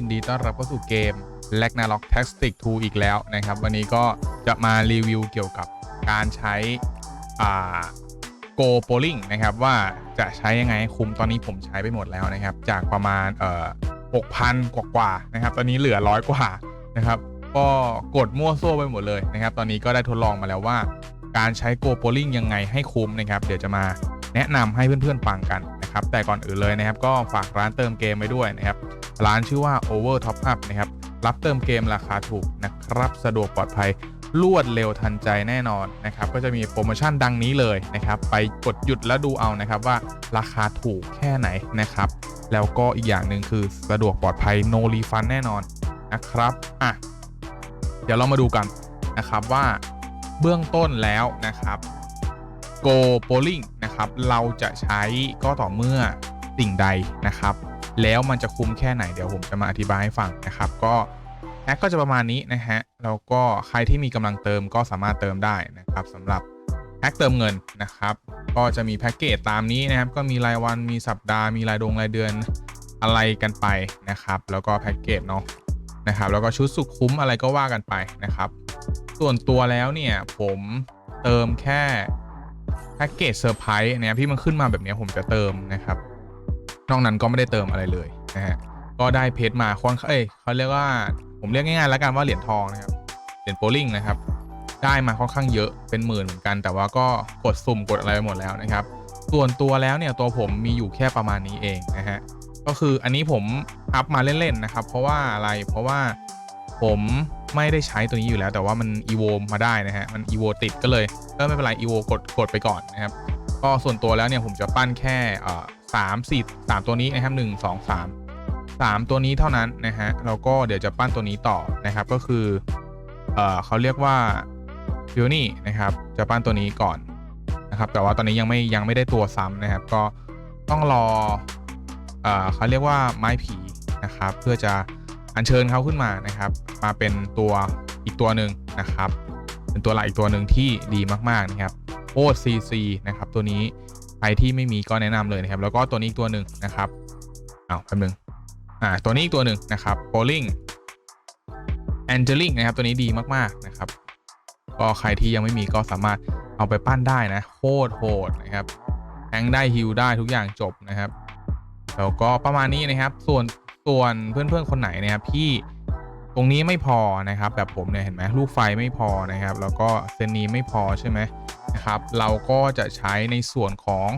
ยินดีต้อนรับเข้าสู่เกม l a g n a r o k Tactics 2อีกแล้วนะครับ วันนี้ก็จะมารีวิวเกี่ยวกับการใช้ Go Bowling นะครับ ว่าจะใช้ยังไงคุ้มตอนนี้ผมใช้ไปหมดแล้วนะครับ จากประมาณเอ่อ6,000 กว่ากว่าๆนะครับ ตอนนี้เหลือร้อยกว่านะครับ ก็กดมั่วซั่วไปหมดเลยนะครับ ตอนนี้ก็ได้ทดลองมาแล้วว่า การใช้ Go Bowling ยังไงให้คุ้มนะครับ เดี๋ยวจะมาแนะนำให้เพื่อนๆฟังกัน นะครับแต่ก่อนอื่นเลยนะครับก็ฝากร้านเติมเกมไว้ด้วยนะครับร้านชื่อว่า Over Top Up นะครับรับเติมเกมราคาถูกนะครับสะดวกปลอดภัยรวดเร็วทันใจแน่นอนนะครับก็จะมีโปรโมชั่นดังนี้เลยนะครับไปกดหยุดแล้วดูเอานะครับว่าราคาถูกแค่ไหนนะครับแล้วก็อีกอย่างหนึ่งคือสะดวกปลอดภัย no refund แน่นอนนะครับอะเดี๋ยวเรามาดูกันนะครับว่าเบื้องต้นแล้วนะครับ Go Bowling นะครับ เราจะใช้ก็ต่อเมื่อสิ่งใดนะครับ แล้วมันจะคุ้มแค่ไหนเดี๋ยวผมจะมาอธิบายให้ฟังนะครับ ก็แพ็กก็จะประมาณนี้นะฮะแล้วก็ใครที่มีกำลังเติมก็สามารถเติมได้นะครับสำหรับแพ็กเติมเงินนะครับ ก็จะมีแพ็กเกจตามนี้นะครับ ก็มีรายวันมีสัปดาห์มีรายดงรายเดือนอะไรกันไปนะครับ แล้วก็แพ็กเกจเนาะนะครับ แล้วก็ชุดสุดคุ้มอะไรก็ว่ากันไปนะครับ ส่วนตัวแล้วเนี่ยผมเติมแค่ พ็กเกจเซอร์ไพรส์นะครับที่มันขึ้นมาแบบนี้ผมจะเติมนะครับ นอกนั้นก็ไม่ได้เติมอะไรเลยนะฮะก็ได้เพชรมาค่อนเอ้ยเขาเรียกว่าผมเรียกง่ายๆแล้วกันว่าเหรียญทองนะครับเหรียญโบลิ่งนะครับ ได้มาค่อนข้างเยอะเป็นหมื่นเหมือนกัน แต่ว่าก็กดสุ่มกดอะไรไปหมดแล้วนะครับ ส่วนตัวแล้วเนี่ยตัวผมมีอยู่แค่ประมาณนี้เองนะฮะก็คืออันนี้ผมอัพมาเล่นๆนะครับ เพราะว่าอะไรเพราะว่าผม ไม่ได้ใช้ตัวนี้อยู่แล้ว แต่ว่ามันอีโวมาได้นะฮะมันอีโวติดก็เลยก็ไม่เป็นไรอีโวกดกดไปก่อนนะครับก็ส่วนตัวแล้วเนี่ยผมจะปั้นแค่สามสี่สามตัวนี้นะครับหนึ่งสองสามสามตัวนี้เท่านั้นนะฮะแล้วก็เดี๋ยวจะปั้นตัวนี้ต่อนะครับก็คือเอ่อเขาเรียกว่าฟิวนี่นะครับจะปั้นตัวนี้ก่อนนะครับแต่ว่าตอนนี้ยังไม่ยังไม่ได้ตัวซ้ำนะครับ ก็ต้องรอเอ่อเขาเรียกว่าไม้ผีนะครับเพื่อจะ อัญเชิญเขาขึ้นมานะครับ มาเป็นตัวอีกตัวหนึ่งนะครับ เป็นตัวหลักอีกตัวหนึ่งที่ดีมากๆนะครับโอซีซีนะครับ ตัวนี้ใครที่ไม่มีก็แนะนำเลยนะครับ แล้วก็ตัวนี้อีกตัวหนึ่งนะครับเอาแป๊บนึงอ่าตัวนี้อีกตัวหนึ่งนะครับโ o ลิงแองเจลิงนะครับ ตัวนี้ดีมากๆนะครับ ก็ใครที่ยังไม่มีก็สามารถเอาไปปั้นได้นะโคตรโหดนะครับแทงได้ฮิลได้ทุกอย่างจบนะครับแล้วก็ประมาณนี้นะครับ ส่วน ส่วนเพื่อนๆคนไหนนะครับที่ตรงนี้ไม่พอนะครับแบบผมเนี่ยเห็นไหมลูกไฟไม่พอนะครับ แล้วก็เซนนี้ไม่พอใช่ไหมนะครับเราก็จะใช้ในส่วนของ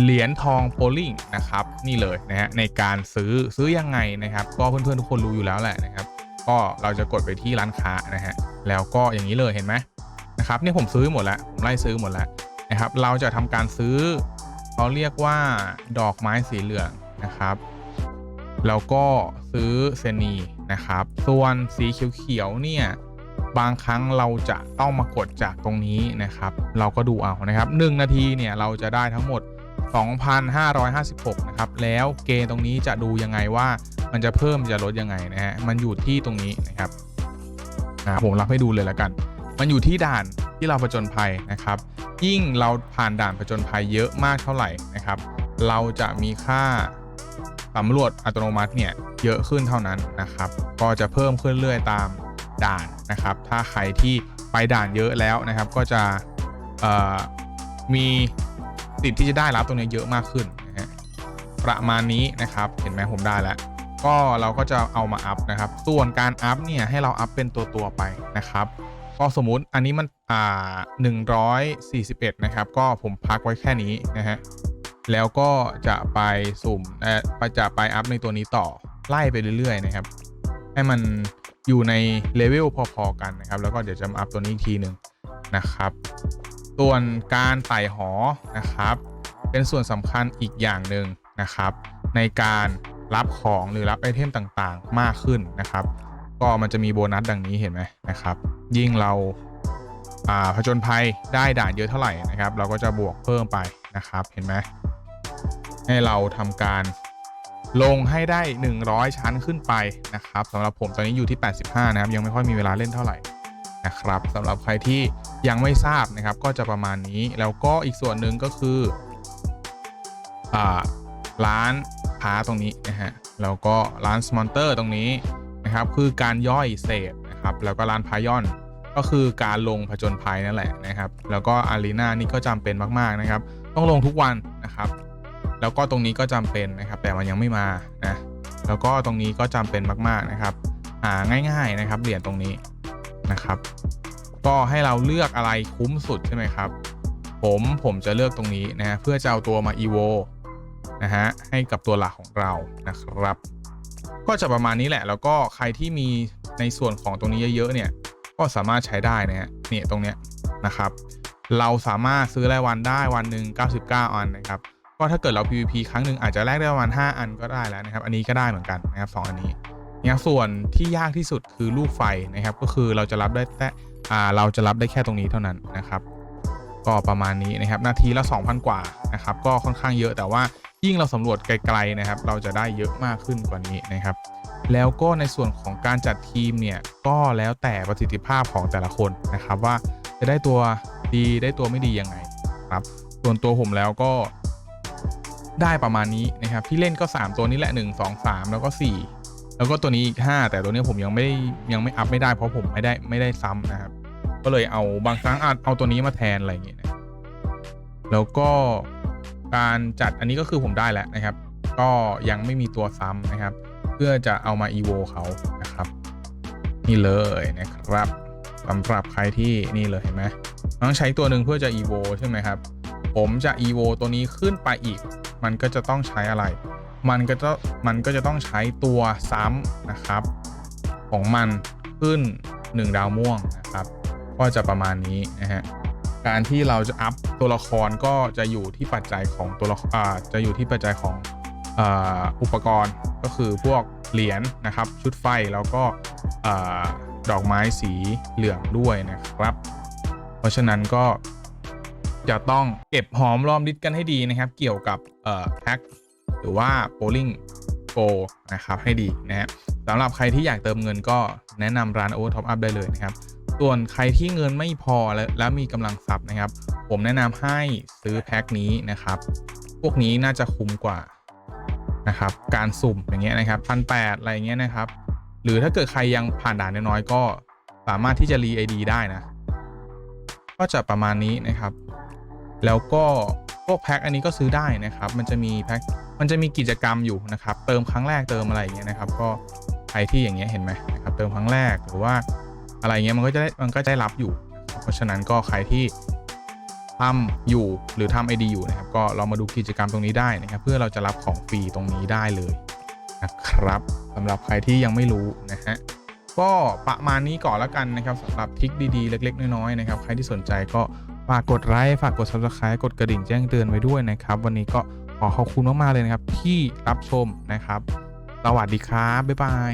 เหรียญทองโพลิงนะครับนี่เลยนะฮะในการซื้อซื้อยังไงนะครับ ก็เพื่อนๆทุกคนรู้อยู่แล้วแหละนะครับ ก็เราจะกดไปที่ร้านค้านะฮะแล้วก็อย่างนี้เลยเห็นไหมนะครับนี่ผมซื้อหมดแล้วผมไล่ซื้อหมดแล้วนะครับ เราจะทำการซื้อเขาเรียกว่าดอกไม้สีเหลืองนะครับ แล้วก็ซื้อเซนีนะครับ ส่วนสีเขียวๆเนี่ยบางครั้งเราจะต้องมากดจากตรงนี้นะครับ เราก็ดูเอานะครับ 1 นาทีเนี่ยเราจะได้ทั้งหมด 2,556 นะครับ แล้วเกณฑ์ตรงนี้จะดูยังไงว่ามันจะเพิ่มจะลดยังไงนะฮะมันอยู่ที่ตรงนี้นะครับผมรับให้ดูเลยแล้วกัน มันอยู่ที่ด่านที่เราผจญภัยนะครับ ยิ่งเราผ่านด่านผจญภัยเยอะมากเท่าไหร่นะครับ เราจะมีค่า สำรวจอัตโนมัติเนี่ยเยอะขึ้นเท่านั้นนะครับ ก็จะเพิ่มขึ้นเรื่อยตามด่านนะครับ ถ้าใครที่ไปด่านเยอะแล้วนะครับ ก็จะมีสิทธิ์ที่จะได้รับตรงนี้เยอะมากขึ้นนะฮะประมาณนี้นะครับ เห็นไหมผมได้แล้ว ก็เราก็จะเอามาอัพนะครับ ส่วนการอัพเนี่ยให้เราอัพเป็นตัวตัวไปนะครับ ก็สมมุติอันนี้มันอ่า141 นะครับ ก็ผมพักไว้แค่นี้นะฮะ แล้วก็จะไปสุ่มเอ่อไปจะไปอัพในตัวนี้ต่อไล่ไปเรื่อยๆนะครับ ให้มันอยู่ในเลเวลพอๆกันนะครับ แล้วก็เดี๋ยวจะอัพตัวนี้อีกทีหนึ่งนะครับ ส่วนการไต่หอนะครับ เป็นส่วนสำคัญอีกอย่างหนึ่งนะครับ ในการรับของหรือรับไอเทมต่างๆ มากขึ้นนะครับ ก็มันจะมีโบนัสดังนี้เห็นไหมนะครับ ยิ่งเราอ่าผจญภัยได้ด่านเยอะเท่าไหร่นะครับ เราก็จะบวกเพิ่มไปนะครับ เห็นไหม ให้เราทำการลงให้ได้ 100 ชั้นขึ้นไปนะครับสำหรับผมตอนนี้อยู่ที่ 85 นะครับ ยังไม่ค่อยมีเวลาเล่นเท่าไหร่นะครับสำหรับใครที่ยังไม่ทราบนะครับ ก็จะประมาณนี้แล้วก็อีกส่วนหนึ่งก็คืออร้านค้าตรงนี้นะฮะแล้วก็ร้านสมอนเตอร์ตรงนี้นะครับ คือการย่อยเศษนะครับ แล้วก็ร้านพายอนก็คือการลงผจญภัยนั่นแหละนะครับ แล้วก็อารีนานี่ก็จำเป็นมากๆนะครับ ต้องลงทุกวันนะครับ แล้วก็ตรงนี้ก็จำเป็นนะครับ แต่มันยังไม่มานะแล้วก็ตรงนี้ก็จำเป็นมากๆนะครับ หาง่าย ๆนะครับเหรียญตรงนี้นะครับ ก็ให้เราเลือกอะไรคุ้มสุดใช่ไหมครับ ผมผมจะเลือกตรงนี้นะฮะเพื่อจะเอาตัวมา evo นะฮะให้กับตัวหลักของเรานะครับ ก็จะประมาณนี้แหละ แล้วก็ใครที่มีในส่วนของตรงนี้เยอะๆเนี่ยก็สามารถใช้ได้นะฮะเนี่ยตรงเนี้ยนะครับ เราสามารถซื้อรายวันได้วันหนึ่ง99 อันนะครับ ก็ถ้าเกิดเรา PVP ครั้งหนึ่งอาจจะแลกได้ประมาณ 5 อันก็ได้แล้วนะครับ อันนี้ก็ได้เหมือนกันนะครับสองอันนี้นะครับส่วนที่ยากที่สุดคือลูกไฟนะครับ ก็คือเราจะรับได้แต่อ่าเราจะรับได้แค่ตรงนี้เท่านั้นนะครับ ก็ประมาณนี้นะครับนาทีละ 2,000 กว่านะครับ ก็ค่อนข้างเยอะแต่ว่ายิ่งเราสำรวจไกลๆนะครับ เราจะได้เยอะมากขึ้นกว่านี้นะครับ แล้วก็ในส่วนของการจัดทีมเนี่ยก็แล้วแต่ประสิทธิภาพของแต่ละคนนะครับ ว่าจะได้ตัวดีได้ตัวไม่ดียังไงครับ ส่วนตัวผมแล้วก็ ได้ประมาณนี้นะครับที่เล่นก็ 3 ตัวนี้แหละ 1 2 3 แล้วก็ 4 แล้วก็ตัวนี้อีก 5 แต่ตัวนี้ผมยังไม่ได้ยังไม่อัพไม่ได้เพราะผมไม่ได้ไม่ได้ซ้ำนะครับ ก็เลยเอาบางครั้งอาจเอาตัวนี้มาแทนอะไรอย่างเงี้ยนะแล้วก็การจัดอันนี้ก็คือผมได้แล้วนะครับ ก็ยังไม่มีตัวซ้ำนะครับ เพื่อจะเอามา evo เขานะครับ นี่เลยนะครับสำหรับใครที่นี่เลยเห็นไหมต้องใช้ตัวหนึ่งเพื่อจะ evo ใช่ไหมครับ ผมจะ evo ตัวนี้ขึ้นไปอีก มันก็จะต้องใช้อะไร มันก็จะมันก็จะต้องใช้ตัวซ้ำนะครับ ของมันขึ้น 1 ดาวม่วงนะครับ ก็จะประมาณนี้นะฮะการที่เราจะอัพตัวละครก็จะอยู่ที่ปัจจัยของตัวละครอ่าจะอยู่ที่ปัจจัยของอ,อุปกรณ์ก็คือพวกเหรียญนะครับ ชุดไฟแล้วก็อดอกไม้สีเหลืองด้วยนะครับ เพราะฉะนั้นก็ จะต้องเก็บหอมรอมริดกันให้ดีนะครับ เกี่ยวกับเอ่อแพ็คหรือว่าโ o ลิงโกนะครับให้ดีนะฮะสำหรับใครที่อยากเติมเงินก็แนะนำร้าน Over Top Up ได้เลยนะครับ ส่วนใครที่เงินไม่พอและและมีกำลังทรัพย์นะครับ ผมแนะนำให้ซื้อแพ็คนี้นะครับ พวกนี้น่าจะคุ้มกว่านะครับ การสุ่มอย่างเงี้ยนะครับพันแปดอะไรเงี้ยนะครับ หรือถ้าเกิดใครยังผ่านด่านน้อยๆก็สามารถที่จะรีไอดีได้นะ ก็จะประมาณนี้นะครับ แล้วก็พวกแพ็คอันนี้ก็ซื้อได้นะครับ มันจะมีแพ็คมันจะมีกิจกรรมอยู่นะครับ เติมครั้งแรกเติมอะไรอย่างเงี้ยนะครับ ก็ใครที่อย่างเงี้ยเห็นไหมนะครับ เติมครั้งแรกหรือว่าอะไรเงี้ยมันก็จะได้มันก็จะได้รับอยู่ เพราะฉะนั้นก็ใครที่ทำอยู่หรือทำไอดีอยู่นะครับ ก็ลองมาดูกิจกรรมตรงนี้ได้นะครับ เพื่อเราจะรับของฟรีตรงนี้ได้เลยนะครับสำหรับใครที่ยังไม่รู้นะฮะ ก็ประมาณนี้ก่อนแล้วกันนะครับสำหรับทิคดีๆ เล็ก ๆ น้อยๆนะครับใครที่สนใจก็ฝากกดไลค์ฝากกด subscribe กดกระดิ่งแจ้งเตือนไว้ด้วยนะครับ วันนี้ก็ขอขอบคุณมากๆเลยนะครับที่รับชมนะครับ สวัสดีครับ บ๊ายบาย